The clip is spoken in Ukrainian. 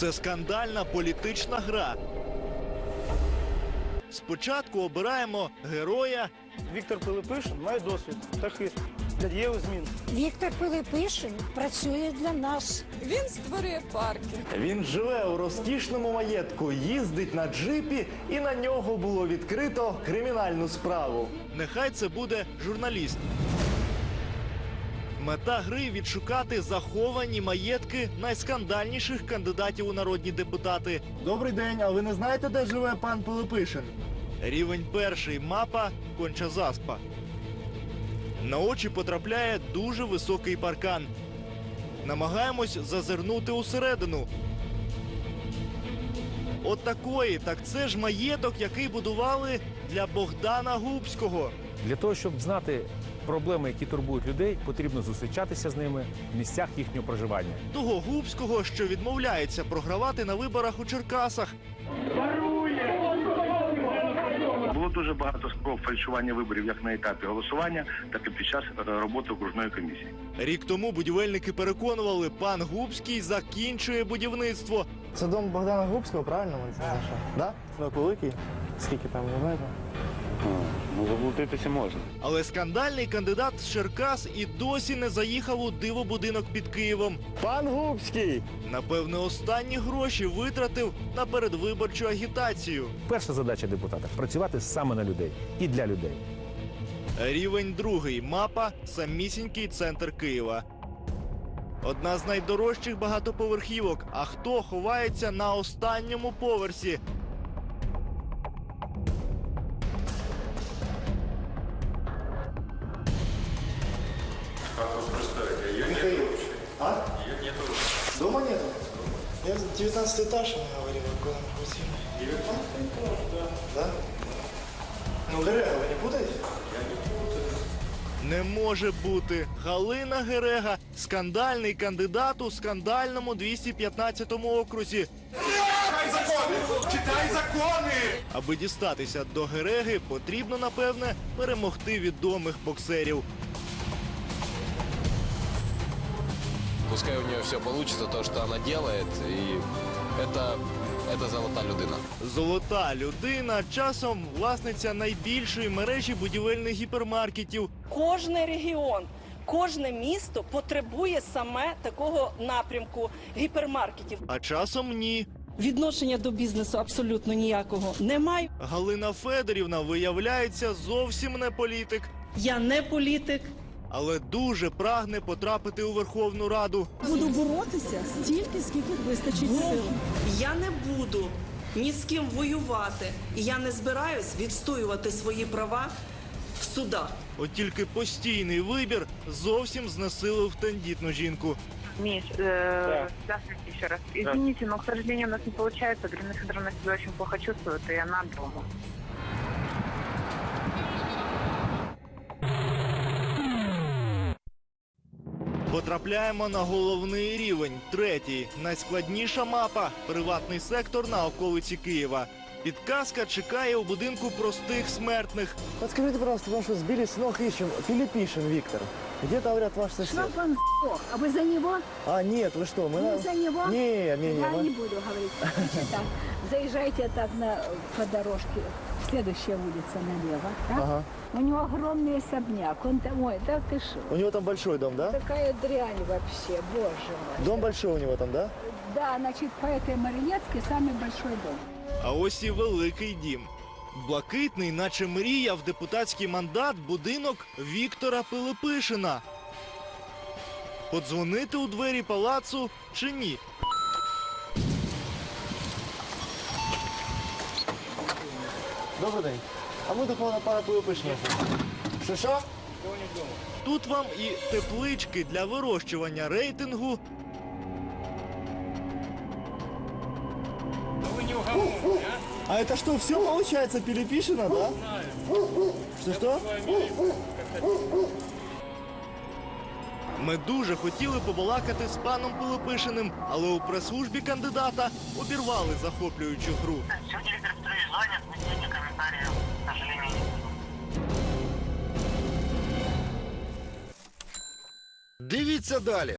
Це скандальна політична гра. Спочатку обираємо героя, Віктор Пилипишин має досвід такий для дієвих змін. Віктор Пилипишин працює для нас. Він створює парки. Він живе у розкішному маєтку, їздить на джипі, і на нього було відкрито кримінальну справу. Нехай це буде журналіст. Мета гри відшукати заховані маєтки найскандальніших кандидатів у народні депутати. Добрий день, а ви не знаєте, де живе пан Пилипишин? Рівень перший мапа конча заспа. На очі потрапляє дуже високий паркан. Намагаємось зазирнути усередину. От такої, так це ж маєток, який будували для Богдана Губського. Для того, щоб знати проблеми, які турбують людей, потрібно зустрічатися з ними в місцях їхнього проживання. Того Губського, що відмовляється програвати на виборах у Черкасах. Було дуже багато спроб фальшування виборів як на етапі голосування, так і під час е, роботи окружної комісії. Рік тому будівельники переконували, пан Губський закінчує будівництво. Це дом Богдана Губського, правильно це? Да? Великий. Скільки там, не знаєте? Ну, заблудитися можна. Але скандальний кандидат з Черкас і досі не заїхав у дивобудинок під Києвом. Пан Губський! Напевне, останні гроші витратив на передвиборчу агітацію. Перша задача депутата працювати саме на людей і для людей. Рівень другий. Мапа самісінький центр Києва. Одна з найдорожчих багатоповерхівок. А хто ховається на останньому поверсі? Михаил. А? нету. Дома нету? Я 19 этаж, она говорила, куда мы квартира. 19 этаж, да. Да? Ну, Грега, вы не путаете? Не може бути. Галина Герега скандальний кандидат у скандальному 215 окрузі. Аби дістатися до Гереги, потрібно, напевне, перемогти відомих боксерів. Пускай у нее все получится, то, что она делает, и это, это золота людина. Золота людина часом власниця найбільшої мережі будівельних гіпермаркетів. Кожний регіон, кожне місто потребує саме такого напрямку гіпермаркетів. А часом ні. Відношення до бізнесу абсолютно ніякого немає. Галина Федорівна виявляється зовсім не політик, Я не політик. Але дуже прагне потрапити у Верховну Раду. Буду боротися стільки, скільки вистачить сил. Я не буду ні з ким воювати, і я не збираюсь відстоювати свої права в судах. От тільки постійний вибір зовсім знесилив тендітну жінку. Миш, э, здравствуйте еще раз. Извините, но, к сожалению, у нас не получается. Галина Федоровна себя очень плохо чувствует, и она дома. Потрапляємо на головний рівень, третій, найскладніша мапа приватний сектор на околиці Києва. Підказка чекає у будинку простих смертних. Подскажите, пожалуйста, потому что сбили с ног ищем. Филиппишин Виктор. Где-то, говорят, ваш сосед. Чтоб он сдох. А вы за него? А, нет, вы что, мы... Не на- за него? Не, не, не. Я мы- не буду говорить. Значит так, заезжайте так на, по дорожке. Следующая улица налево. так? Ага. У него огромный особняк. Он там, ой, да ты шо? У него там большой дом, да? Такая дрянь вообще, боже мой. Дом большой у него там, да? Да, значит, по этой Маринецкой самый большой дом. А ось і великий дім. Блакитний, наче мріяв депутатський мандат, будинок Віктора Пилипишина. Подзвонити у двері палацу чи ні? Добрий день. А ми до пана пана Пилипишина. Що, що? Тут вам і теплички для вирощування рейтингу. А это что, все получается перепишено, да? Что-что? Ми дуже хотіли побалакати з паном Пилипишиним, але у прес-службі кандидата обірвали захоплюючу гру. Петрович Дивіться далі.